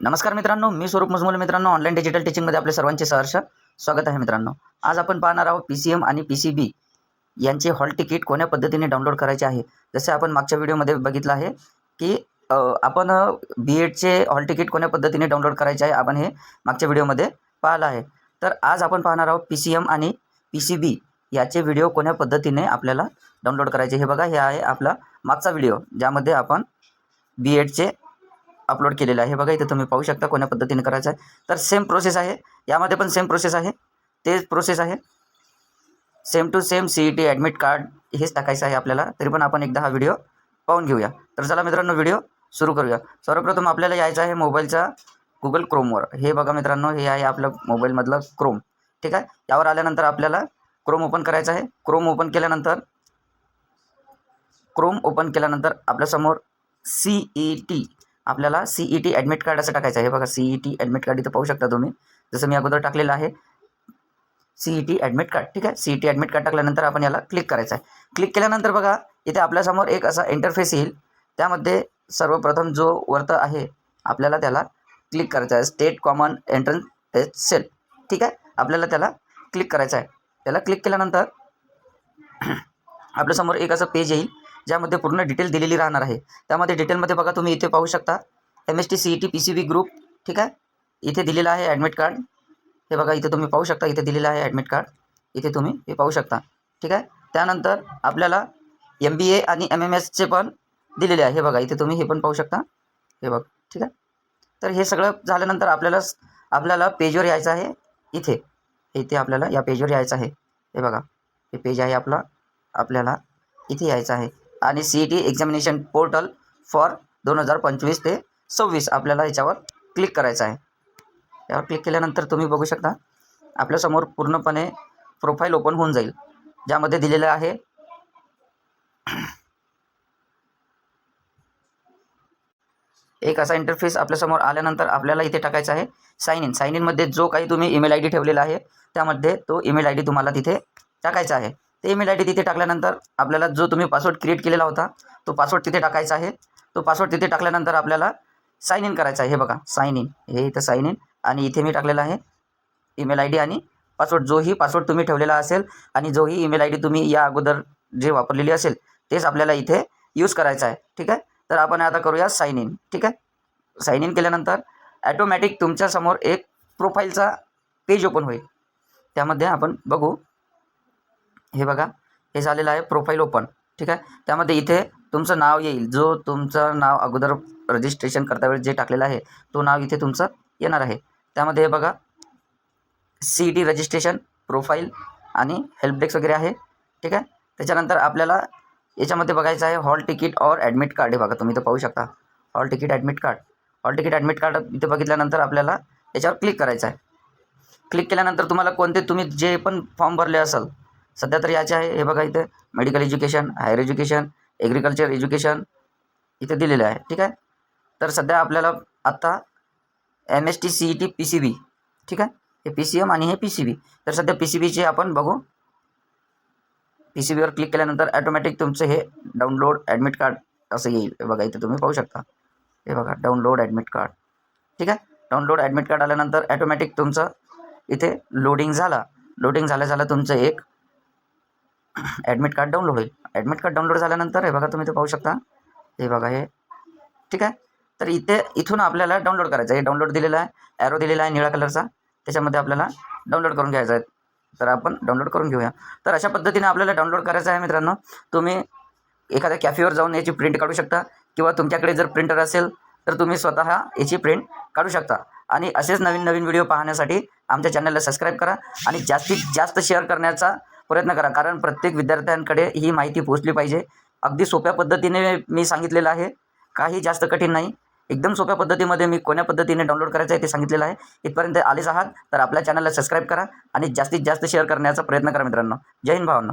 नमस्कार मित्रांनो मी स्वरूप मुजमुल. मित्रांनो ऑनलाईन डिजिटल टीचिंगमध्ये आपले सर्वांचे सहर्ष स्वागत आहे मित्रांनो. आज आपण पाहणार आहोत पी सी एम आणि पी सी बी यांचे हॉल तिकीट कोण्या पद्धतीने डाउनलोड करायचे आहे. जसे आपण मागच्या व्हिडिओमध्ये बघितलं आहे की आपण बी एडचे हॉल तिकीट कोण्या पद्धतीने डाउनलोड करायचे आहे आपण हे मागच्या व्हिडिओमध्ये पाहिलं आहे. तर आज आपण पाहणार आहोत पी सी एम आणि पी सी बी याचे व्हिडिओ कोण्या पद्धतीने आपल्याला डाउनलोड करायचे हे बघा हे आहे आपला मागचा व्हिडिओ ज्यामध्ये आपण बी एडचे अपलोड केलेलं आहे. हे बघा इथे तुम्ही पाहू शकता कोण्या पद्धतीने करायचं आहे. तर सेम प्रोसेस आहे. यामध्ये पण सेम प्रोसेस आहे. तेच प्रोसेस आहे. Same to same C E T admit card हेच टाकायचं आहे आपल्याला. तरी पण आपण एकदा हा व्हिडिओ पाहून घेऊया. तर चला मित्रांनो व्हिडिओ सुरू करूया. सर्वप्रथम आपल्याला यायचं आहे मोबाईलचा गुगल क्रोमवर हे बघा मित्रांनो हे आहे आपलं मोबाईलमधलं क्रोम ठीक आहे? यावर आल्यानंतर आपल्याला क्रोम ओपन करायचं आहे. क्रोम ओपन केल्यानंतर क्रोम ओपन केल्यानंतर आपल्यासमोर सी ई टी आपल्याला C E T admit card असं टाकायचं आहे. हे बघा C E T admit card इथं पाहू शकता तुम्ही. जसं मी अगोदर टाकलेलं आहे C E T admit card ठीक आहे? C E T admit card टाकल्यानंतर आपण याला क्लिक करायचं आहे. क्लिक केल्यानंतर बघा इथे आपल्यासमोर एक असा इंटरफेस येईल. त्यामध्ये सर्वप्रथम जो वर्त आहे आपल्याला त्याला क्लिक करायचं आहे. State common entrance test cell ठीक आहे? आपल्याला त्याला क्लिक करायचं आहे. त्याला क्लिक केल्यानंतर आपल्यासमोर एक असं पेज येईल. ज्यामध्ये पूर्ण डिटेल दिलेली राहणार आहे. त्यामध्ये डिटेलमध्ये बघा तुम्ही इथे पाहू शकता. M S T C E T P C B group ठीक आहे? इथे दिलेलं आहे ॲडमिट कार्ड हे बघा इथे तुम्ही पाहू शकता इथे दिलेलं आहे ॲडमिट कार्ड इथे तुम्ही हे पाहू शकता ठीक आहे? त्यानंतर आपल्याला एम बी ए आणि एम एम एसचे पण दिलेले आहे. हे बघा इथे तुम्ही हे पण पाहू शकता. हे बघ ठीक आहे? तर हे सगळं झाल्यानंतर आपल्याला आपल्याला पेजवर यायचं आहे. इथे इथे आपल्याला या पेजवर यायचं आहे. हे बघा हे पेज आहे आपला. आपल्याला इथे यायचं आहे. आणि C E T examination portal for दोन हजार पंचवीस ते सव्वीस आपल्याला याच्यावर क्लिक करायचं आहे. यावर क्लिक केल्यानंतर तुम्ही बघू शकता आपल्यासमोर पूर्णपणे प्रोफाईल ओपन होऊन जाईल. ज्यामध्ये दिलेलं आहे एक असा इंटरफेस आपल्यासमोर आल्यानंतर आपल्याला इथे टाकायचं आहे साईन इन साईन इनमध्ये जो काही तुम्ही ईमेल आय डी ठेवलेला आहे त्यामध्ये तो ईमेल आय डी तुम्हाला तिथे टाकायचा आहे. ते ईमेल आय डी तिथे टाकल्यानंतर आपल्याला जो तुम्ही पासवर्ड क्रिएट केलेला होता तो पासवर्ड तिथे टाकायचा आहे. तो पासवर्ड तिथे टाकल्यानंतर आपल्याला साईन इन करायचं आहे. हे बघा साईन इन हे इथं साईन इन आणि इथे मी टाकलेलं आहे ईमेल आय डी आणि पासवर्ड जोही पासवर्ड तुम्ही ठेवलेला असेल आणि जोही ईमेल आय डी तुम्ही या अगोदर जे वापरलेली असेल तेच आपल्याला इथे यूज करायचं आहे. ठीक आहे? तर आपण आता करूया साईन इन ठीक आहे? साईन इन केल्यानंतर ॲटोमॅटिक तुमच्यासमोर एक प्रोफाईलचा पेज ओपन होईल. त्यामध्ये आपण बघू हे बघा हे झालेलं आहे प्रोफाईल ओपन ठीक आहे? त्यामध्ये इथे तुमचं नाव येईल. जो तुमचं नाव अगोदर रजिस्ट्रेशन करता वेळेस जे टाकलेलं आहे तो नाव इथे तुमचं येणार आहे. त्यामध्ये हे बघा सी डी रजिस्ट्रेशन प्रोफाईल आणि हेल्प डेस्क वगैरे आहे. ठीक आहे? त्याच्यानंतर आपल्याला याच्यामध्ये बघायचं आहे हॉल तिकीट और ॲडमिट कार्ड हे बघा तुम्ही इथं पाहू शकता. Hall ticket admit card hall ticket admit card इथे बघितल्यानंतर आपल्याला याच्यावर क्लिक करायचं आहे. क्लिक केल्यानंतर तुम्हाला कोणते तुम्ही जे पण फॉर्म भरले असाल सध्या तर याचे आहे. हे बघा इथे medical education higher education agriculture education इथे दिलेलं आहे. ठीक आहे? तर सध्या आपल्याला आत्ता M S T C E T P C B ठीक आहे? हे पी सी एम आणि हे पी सी बी तर सध्या पी सी बीचे आपण बघू. पी सी बीवर क्लिक केल्यानंतर ॲटोमॅटिक तुमचं हे डाउनलोड ॲडमिट कार्ड असं येईल. हे बघा इथे तुम्ही पाहू शकता. हे बघा डाउनलोड ॲडमिट कार्ड ठीक आहे? डाउनलोड ॲडमिट कार्ड आल्यानंतर ॲटोमॅटिक तुमचं इथे लोडिंग झाला. लोडिंग झाल्या झालं तुमचं एक ॲडमिट कार्ड डाउनलोड होईल. ॲडमिट कार्ड डाउनलोड झाल्यानंतर हे बघा तुम्ही ते पाहू शकता. हे बघा हे. ठीक आहे? तर इथे इथून आपल्याला डाउनलोड करायचं आहे. हे डाउनलोड दिलेलं आहे. ॲरो दिलेला आहे निळ्या कलरचा त्याच्यामध्ये आपल्याला डाउनलोड करून घ्यायचा आहे. तर आपण डाउनलोड करून घेऊया. तर अशा पद्धतीने आपल्याला डाउनलोड करायचं आहे मित्रांनो. तुम्ही एखाद्या कॅफेवर जाऊन याची प्रिंट काढू शकता. किंवा तुमच्याकडे जर प्रिंटर असेल तर तुम्ही स्वतः याची प्रिंट काढू शकता. आणि असेच नवीन नवीन व्हिडिओ पाहण्यासाठी आमच्या चॅनलला सबस्क्राईब करा. आणि जास्तीत जास्त शेअर करण्याचा प्रयत्न करा. कारण प्रत्येक विद्यार्थ्यांकडे ही माहिती पोहोचली पाहिजे. अगदी सोप्या पद्धतीने मी सांगितलेलं आहे. काही जास्त कठीण नाही. एकदम सोप्या पद्धतीमध्ये मी कोण्या पद्धतीने डाउनलोड करायचं आहे ते सांगितलेलं आहे. इथपर्यंत आलेच आहात. तर आपल्या चॅनलला सबस्क्राईब करा आणि जास्तीत जास्त शेअर करण्याचा प्रयत्न करा मित्रांनो. जय हिंद भावांना.